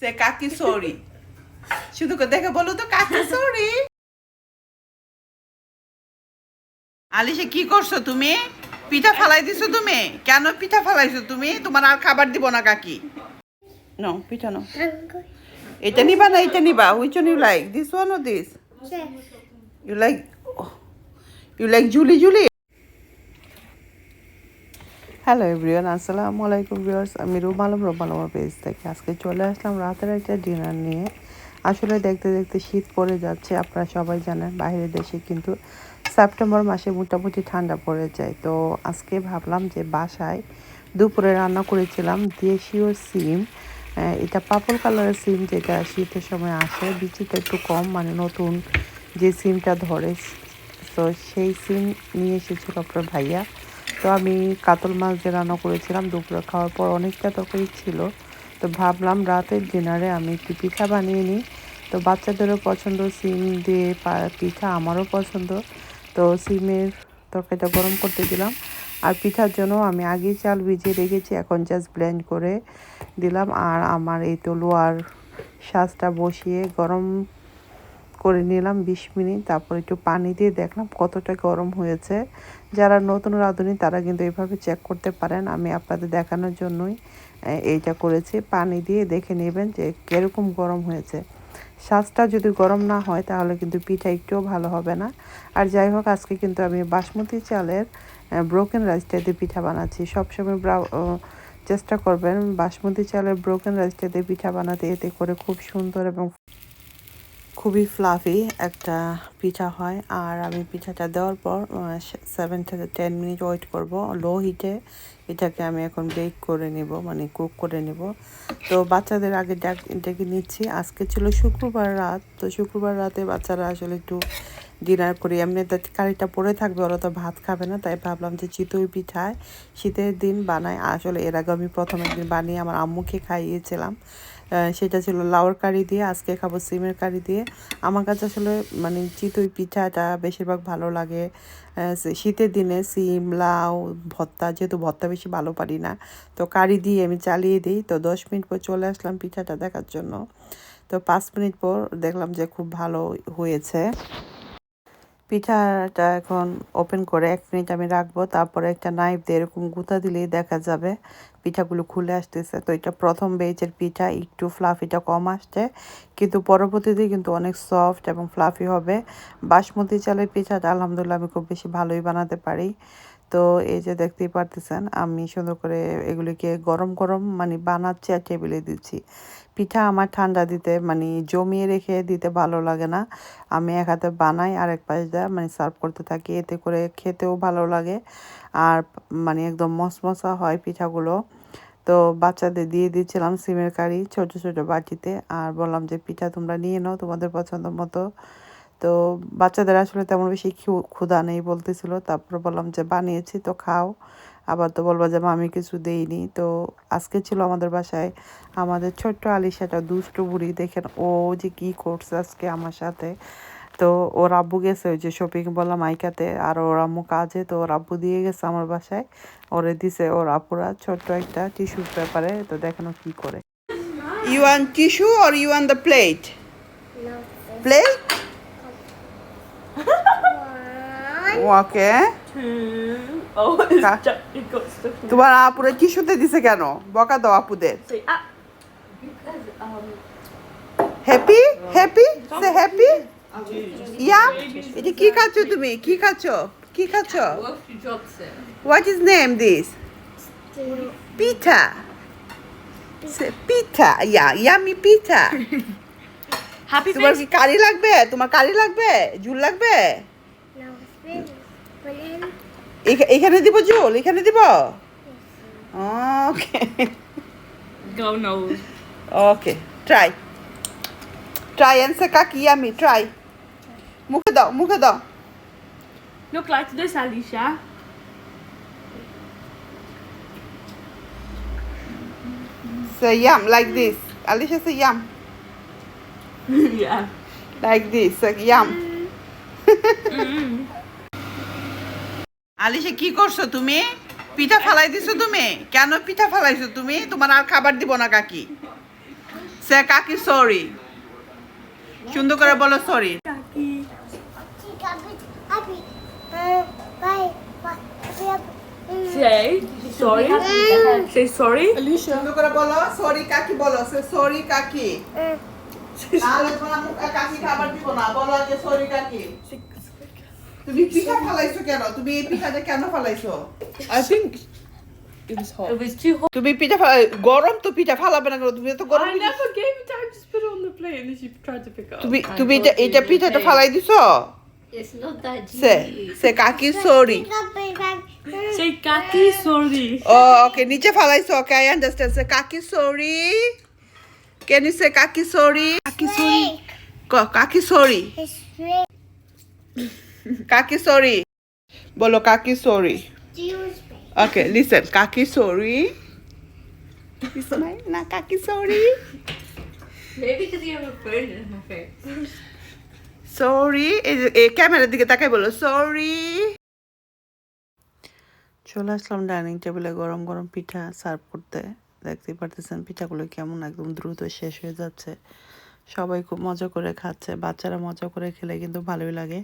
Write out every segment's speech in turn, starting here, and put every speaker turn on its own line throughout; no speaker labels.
সে কাকি সরি। শুধু দেখে বলো তো কাকি সরি? আলিশে কি করছ তুমি? পিঠা ফালাই দিছো তুমি? কেন পিঠা ফালাইছো তুমি? তোমার আর খাবার দিব না কাকি। নো পিঠা নো এটা নিবা না এটা নিবা। Which you like. This one oh this you like you like Julie Julie? Hello everyone আসসালামু আলাইকুম ভিউয়ার্স আমি রুম আলম রুম আলমের পেজ থেকে। আজকে চলে আসলাম রাতের একটা ডিনার নিয়ে। আসলে দেখতে দেখতে শীত পড়ে যাচ্ছে, আপনারা সবাই জানেন। বাইরের দেশে কিন্তু সেপ্টেম্বর মাসে মোটামুটি ঠান্ডা পড়ে যায়। তো আজকে ভাবলাম যে বাসায় দুপুরে রান্না করেছিলাম দেশীয় সিম। এটা পার্পল কালারের সিম যেটা শীতের সময় আসে। বিচিটা একটু কম মানে নতুন যে সিমটা ধরে। তো সেই সিম নিয়ে এসেছিল আপনার ভাইয়া। তো আমি কাতল মাছ দিয়ে রান্না করেছিলাম, দুপুরে খাওয়ার পর অনেকটা তরকারি ছিল। তো ভাবলাম রাতের ডিনারে আমি একটু পিঠা বানিয়ে নিই। তো বাচ্চাদেরও পছন্দ, সিম দিয়ে পিঠা আমারও পছন্দ। তো সিমের তরকারিটা গরম করতে দিলাম। আর পিঠার জন্য আমি আগে চাল ভিজিয়ে রেখেছি, এখন জাস্ট ব্লেন্ড করে দিলাম। আর আমার এই তো লোয়ার শাঁসটা বসিয়ে গরম করে নিলাম বিশ মিনিট, তারপর একটু পানি দিয়ে দেখলাম কতটা গরম হয়েছে। যারা নতুন রাঁধুনি, তারা কিন্তু এইভাবে চেক করতে পারেন। আমি আপনাদের দেখানোর জন্যই এইটা করেছি। পানি দিয়ে দেখে নেবেন যে কীরকম গরম হয়েছে। শ্বাসটা যদি গরম না হয়, তাহলে কিন্তু পিঠা একটুও ভালো হবে না। আর যাই হোক, আজকে কিন্তু আমি বাসমতি চালের ব্রোকেন রাইসটা দিয়ে পিঠা বানাচ্ছি। সবসময় চেষ্টা করবেন বাসমতি চালের ব্রোকেন রাইসটা দিয়ে পিঠা বানাতে। এতে করে খুব সুন্দর এবং খুবই ফ্লাফি একটা পিঠা হয়। আর আমি পিঠাটা দেওয়ার পর সেভেন থেকে টেন মিনিট ওয়েট করব। লো হিটে এটাকে আমি এখন বেক করে নেব মানে কুক করে নেব। তো বাচ্চাদের আগে ডাক- নিচ্ছি। আজকে ছিল শুক্রবার রাত। তো শুক্রবার রাতে বাচ্চারা আসলে একটু ডিনার করি, এমনি কারিটা পড়ে থাকবে, ওরা তো ভাত খাবে না। তাই ভাবলাম যে চিতই পিঠায় শীতের দিন বানাই। আসলে এর আগে আমি প্রথম একদিন বানিয়ে আমার আম্মুকে খাইয়েছিলাম। সেটা ছিল লাউর কারি দিয়ে, আজকে খাব সিমের কারি দিয়ে। আমার কাছে আসলে মানে চিতই পিঠাটা বেশিরভাগ ভালো লাগে। শীতের দিনে সিম, লাউ ভত্তা যেহেতু ভত্তা বেশি ভালো পারি না, তো কারি দিয়ে আমি চালিয়ে দিই। তো দশ মিনিট পর চলে আসলাম পিঠাটা দেখার জন্য। তো পাঁচ মিনিট পর দেখলাম যে খুব ভালো হয়েছে। পিঠাটা এখন ওপেন করে এক মিনিট আমি রাখব, তারপরে একটা নাইফ দিয়ে এরকম গুঁতা দিলেই দেখা যাবে পিঠাগুলো খুলে আসতেছে। তো এটা প্রথম বেজের পিঠা, একটু ফ্লাফিটা কম আসছে, কিন্তু পরবর্তীতে কিন্তু অনেক সফট এবং ফ্লাফি হবে। বাসমতি চালের পিঠাটা আলহামদুলিল্লাহ আমি খুব বেশি ভালোই বানাতে পারি। তো এই যে দেখতেই পারতেছেন, আমি সুন্দর করে এগুলিকে গরম গরম মানে বানাচ্ছি আর টেবিলে দিচ্ছি। পিঠা আমার ঠান্ডা দিতে মানে জমিয়ে রেখে দিতে ভালো লাগে না। আমি এক হাতে বানাই আর এক পাশ দিয়ে মানে সার্ভ করতে থাকি, এতে করে খেতেও ভালো লাগে আর মানে একদম মশমশা হয় পিঠাগুলো। তো বাচ্চাদের দিয়ে দিয়েছিলাম সিমের কারি ছোট ছোট বাটিতে আর বললাম যে, পিঠা তোমরা নিয়ে নাও তোমাদের পছন্দ মতো। তো বাচ্চাদের আসলে তেমন বেশি ক্ষু- ক্ষুধা নেই বলতেছিল। তারপর বললাম যে বানিয়েছি তো খাও। আবার তো বলব যে আমি কিছু দেইনি। তো আজকে ছিল আমাদের বাসায় আমাদের ছোট্ট আলিশাটা দুষ্টু বুড়ি। দেখেন ও যে কি করছে আজকে আমার সাথে। তো ওর আব্বু গেছে ওই যে শপিং বললাম আইকাতে আর ওর আম্মু কাজে তো ওর আব্বু দিয়ে গেছে আমার বাসায়। ওরে দিছে ওর আপুরা ছোট্ট একটা টিস্যু পেপারে তো দেখানো কি করে। You want tissue or you want the plate plate okay.
Oh, it's ju- it got stuck in
তোমার আপুরে কি টিস্যুতে দিছে কেন? বকা দাও আপুদের।
Ah, um,
happy happy say happy yeah এটা কি খাচ্ছ তুমি? কি খাচ্ছ? কি খাচ্ছ? What is name this pitha pitha yeah yummy pitha
Happy
তোমার
face.
কি কারি লাগবে তোমার কারি লাগবে ঝুল লাগবে এখা- এখানে দিব ঝুল এখানে দিব okay
Go nose.
Okay try try answer কাকি ইয়ামি ট্রাই মুখে দাও মুখে দাও
Look like this, Alicia.
Say yum like this. Alicia say yum.
Yeah.
like this. Say yum. Alisha কি করছ তুমি পিঠা ফালাই দিছো তুমি কেন পিঠা ফালাইছো তুমি তোমার আর খাবার দিব না কাকি
সে কাকি সরি সুন্দর করে বলো sorry
Say sorry. Say sorry.
সুন্দর করে বলো সরি কাকি বলো সে সরি কাকি নাহলে তোমার মুখ কাকি খাবার দিব না? বলো যে সরি কাকি তুমি পিঠা ফালাইছো কেন? তুমি এই পিঠাটা কেন ফালাইছো?
I think it was hot.
It was too hot.
তুমি পিঠা গরম তো পিঠা ফালাবে না তুমি তো গরম. তুমি তুমি এটা পিঠাটা ফালাই দিছো? সে কাকি সরি. ও ওকে নিচে ফালাইছো ওকে আই আন্ডারস্ট্যান্ড সে কাকি সরি। ক্যান ইউ সে কাকি সরি কাকি সরি কাকি সরি কাকি সরি বলো কাকি সরি ওকে লিসেন কাকি সরি লিসেন না কাকি sorry
Maybe because you have a phone in my face.
Sorry এই ক্যামেরার দিকে তাকাই বলো সরি চলে আসলাম ডাইনিং টেবিলে গরম গরম পিঠা সার্ভ করতে। দেখতে পারতেছেন পিঠাগুলো কেমন একদম দ্রুত শেষ হয়ে যাচ্ছে। সবাই খুব মজা করে খাচ্ছে বাচ্চারা মজা করে খেলে কিন্তু ভালোই লাগে।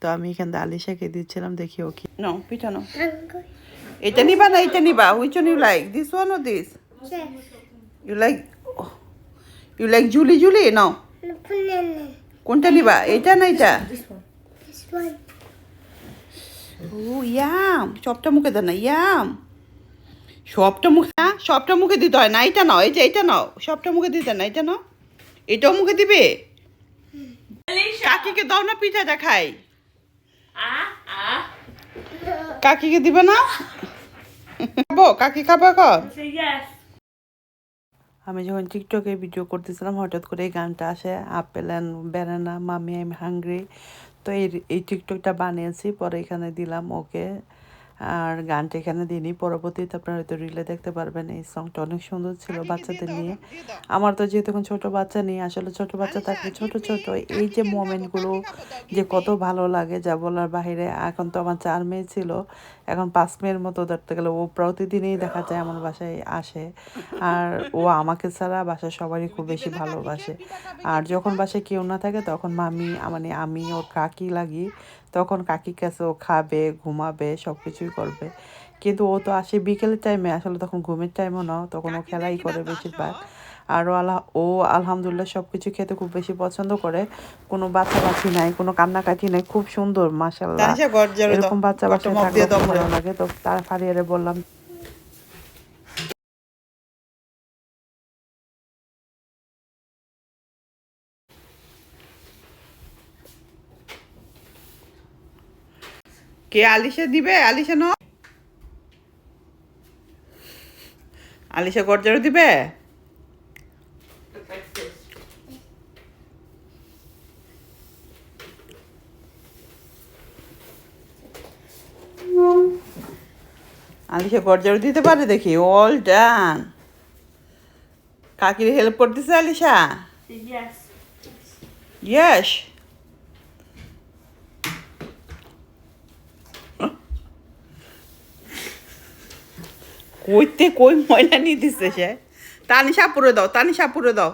তো আমি এখান থেকে আলিশাকে দিচ্ছিলাম দেখি ও কি নো পিঠা নো এটা নিবা না এটা নিবা। Which one you like this one oh this you like you like Julie Julie নাও। কোনটা নিবা? এটা না এটা? ও ইয়াম সবটা মুখে দেন না ইয়াম সবটা মুখে না, সবটা মুখে দিতে হয় না, এটা এই যে এটা নাও, সবটা মুখে দিতে না, এটা নাও। এটাও মুখে দিবে? কাকিকে দাও না পিঠাটা খাই. কাকিকে দিবে না? খাব? কাকি খাব এখন? আমি যখন টিকটকে ভিডিও করতেছিলাম, হঠাৎ করে এই গানটা আসে, আপেল অ্যান্ড ব্যানানা মামি আই এম হাংরি তো এই এই টিকটকটা বানিয়েছি, পরে এখানে দিলাম ওকে। আর গানটা এখানে দিনই। পরবর্তীতে আপনারা হয়তো রিলে দেখতে পারবেন এই সংটা অনেক সুন্দর ছিল বাচ্চাদের নিয়ে। আমার তো যেহেতু এখন ছোট বাচ্চা নেই আসলে ছোট বাচ্চা থাকলে ছোট ছোট এই যে মোমেন্টগুলো যে কত ভালো লাগে যা বলার বাইরে এখন তো আমার চার মেয়ে ছিল এখন পাঁচ মেয়ের মতো ধরতে গেলে ও প্রতিদিনই দেখা যায় আমার বাসায় আসে। আর ও আমাকে ছাড়া বাসায় সবারই খুব বেশি ভালোবাসে। আর যখন বাসায় কেউ না থাকে তখন মামি মানে আমি ওর কাকি লাগি। তখন কাকি কাছে ও খাবে ঘুমাবে সব কিছুই করবে। কিন্তু ও তো আসে বিকেলের টাইমে আসলে তখন ঘুমের টাইমও না তখন ও খেলাই করে বেশিরভাগ। আর ও আল্লাহ ও আলহামদুলিল্লাহ সব কিছু খেতে খুব বেশি পছন্দ করে। কোনো বাচ্চা বাচ্চি নাই কোনো কান্নাকাটি নাই খুব সুন্দর মাসাল্লাহ এরকম বাচ্চা বাচ্চা থাকলে ভালো লাগে। তো তার ফারিয়ারে বললাম কে আলিশা দিবে? আলিশা ন আলিশা গরজারও দিবে? আলিশা গরজারও দিতে পারে দেখি। অল ডান কাকির হেল্প করতেছে আলিশা?
Yes.
কইতে কই ময়লা নিয়ে দিচ্ছে সে? তানিশা পুরে দাও তানিশা পুরে দাও।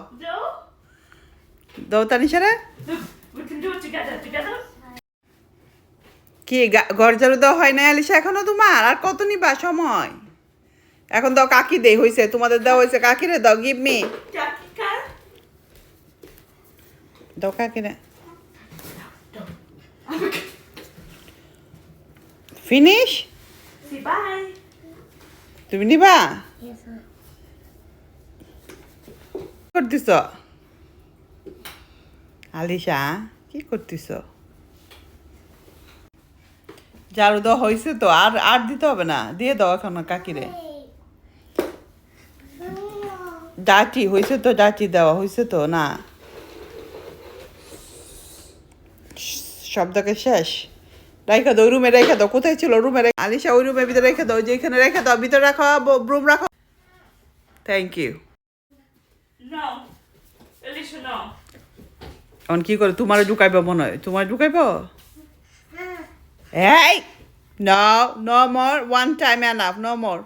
দাও। তানিশা রে. কি ঘর ঝাড়ু দেওয়া হয় না আলিশা এখনও তোমার? আর কত নিবা সময়? এখন দাও কাকি দেই হয়েছে তোমাদের দেওয়া হয়েছে কাকিরে দাও গিভ মি. দাও কাকিরে ফিনিশ. তুমি নিবা? করতেছ? আলিশা কি করতেছ? ঝাড়ু দেওয়া হয়েছে তো আর আর দিতে হবে না দিয়ে দাও এখন কাকিরে। ডাটি হয়েছে তো ডাটি দেওয়া হয়েছে তো না। শব্দকে শেষ। রেখে দাও রুমে রেখে দাও। কোথায় ছিল? রুমে রেখে আলিশা ওই রুমের ভিতরে রেখে দাও যেখানে রেখে দাও ভিতরে রাখো রুম রাখো। Thank you. এখন কি করে? তোমার ঢুকাইব মনে হয়। তোমার ঢুকাইব? এই no no more one time enough no more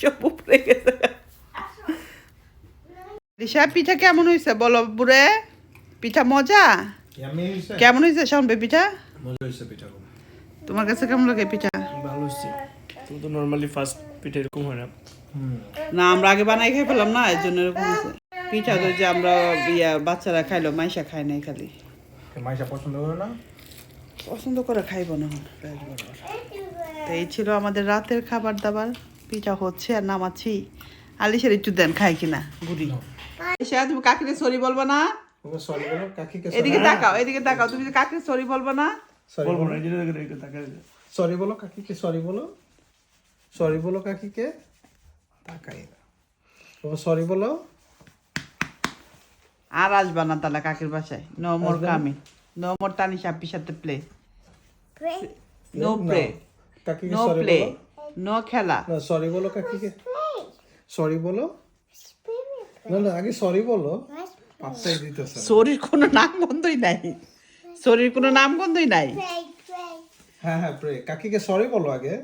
সব উপরে গেছে। রিসা পিঠা কেমন হয়েছে? বলো বুড়ে। পিঠা মজা? কেমন হয়েছে? শোনবে পিঠা?
মজা হয়েছে পিঠা খুব।
তোমার কাছে কেমন লাগে পিঠা?
ভালো হচ্ছে তুমি তো নর্মালি ফার্স্ট পিঠে এরকম হয় না?
না আমরা আগে বানাই খাই পেলাম না এর জন্য এরকম হয়েছে। পিঠা তো যে আমরা ইয়া বাচ্চারা খাইলো মাইশা খায় নাই খালি।
মাইশা পছন্দ করে না?
পছন্দ করে খাইব না। তো এই ছিল আমাদের রাতের খাবার দাবার। পিঠা হচ্ছে আর নামাচ্ছি। আলিশের একটু দেন খাই কিনা গুড়ি তুমি কাকিরে সরি বলব না?
সরি বলো কাকিকে
এদিকে তাকাও এদিকে তাকাও তুমি কাকিরে সরি বলব না।
সরি
বলব
বলো।
না যেটা দেখে দেখে
সরি বলো কাকিকে সরি বলো। সরি বলো কাকিকে। তাকাই না। ওকে সরি বলো।
আর আসবা না তাহলে কাকির বাসায়। নো মোর কামি নো? মোর টানি সাপ্পির সাথে প্লে নো প্লে
কাকিকে
নো
সরি
প্লে
বলো।
নো খেলা।
না সরি বলো কাকিকে। সরি বলো। না না আগে সরি বলো।
শরীর কোনো নাম গন্ধই নাই। শরীর কোনো নাম গন্ধই নাই।
হ্যাঁ হ্যাঁ প্রে কাকিকে সরি বলো আগে।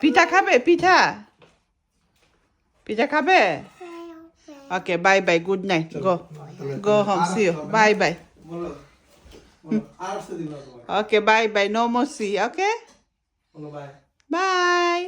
পিঠা খাবে? পিঠা? পিঠা খাবে? Okay bye bye good night go go home see you bye bye okay bye bye no? More see okay
bye
bye